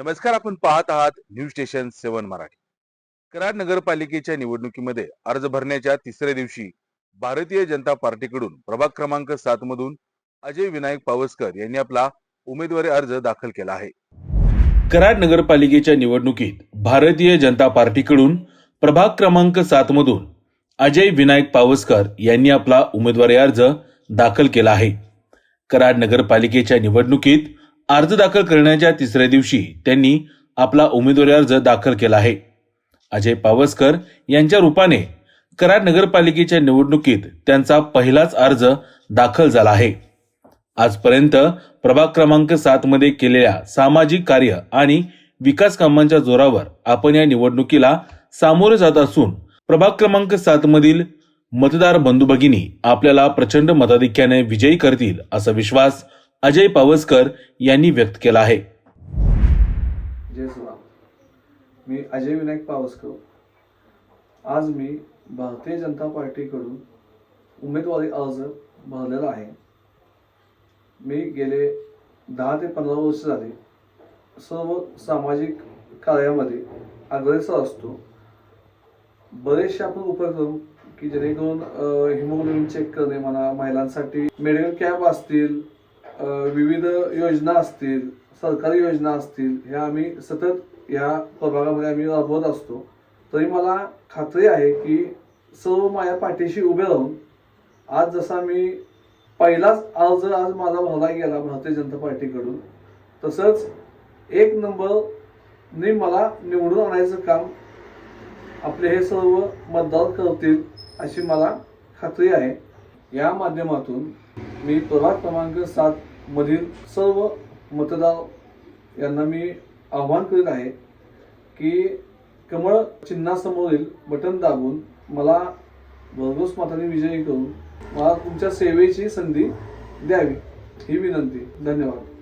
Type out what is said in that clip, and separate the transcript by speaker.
Speaker 1: नमस्कार आपण पाहत आहात news station seven Marathi. Karad नगरपालिकेच्या निवडणुकीमध्ये अर्ज भरण्याच्या तिसऱ्या दिवशी भारतीय जनता पार्टीकडून प्रभाग क्रमांक सात मधून अजय विनायक पावसकर यांनी आपला उमेदवारी अर्ज दाखल केला आहे. कराड नगरपालिकेच्या निवडणुकीत भारतीय जनता पार्टीकडून प्रभाग क्रमांक सात मधून अजय विनायक पावसकर यांनी आपला उमेदवारी अर्ज दाखल केला आहे. कराड नगरपालिकेच्या निवडणुकीत अर्ज दाखल करण्याच्या तिसऱ्या दिवशी त्यांनी आपला उमेदवारी अर्ज दाखल केला आहे. अजय पावसकर यांच्या रूपाने कराड नगरपालिकेच्या निवडणुकीत त्यांचा पहिलाच अर्ज दाखल झाला आहे. आजपर्यंत प्रभाग क्रमांक सात मध्ये केलेल्या सामाजिक कार्य आणि विकास कामांच्या जोरावर आपण या निवडणुकीला सामोरे जात असून प्रभाग क्रमांक सात मधील मतदार बंधू भगिनी आपल्याला प्रचंड मताधिक्याने विजयी करतील असा विश्वास अजय पावसकर यांनी व्यक्त केला आहे.
Speaker 2: जय श्रीराम मी अजय विनायक पावसकर. आज मी भारतीय जनता पार्टीकडून उमेदवारी अर्ज भरलेला आहे. मी गेले दहा ते पंधरा वर्ष झाले सर्व सामाजिक कार्यामध्ये अग्रेसर असतो. बरेचसे आपण उपाय करू की जेणेकरून हिमोग्लोबिन चेक करणे म्हणा महिलांसाठी मेडिकल कॅम्प असतील विविध योजना असतील सरकारी योजना असतील ह्या आम्ही सतत या प्रभागामध्ये आम्ही राबवत असतो. तरी मला खात्री आहे की सर्व माझ्या पाठीशी उभे राहून आज जसा मी पहिलाच अर्ज आज माझा भरला गेला भारतीय जनता पार्टीकडून तसंच एक नंबरने मला निवडून आणायचं काम आपले हे सर्व मतदार करतील अशी मला खात्री आहे. या माध्यमातून मी प्रभाग क्रमांक सात मधील सर्व मतदार यांना मी आव्हान करीत आहे की कमळ चिन्हासमोरील बटन दाबून मला भरघोस मताने विजयी करून मला तुमच्या सेवेची संधी द्यावी ही विनंती. धन्यवाद.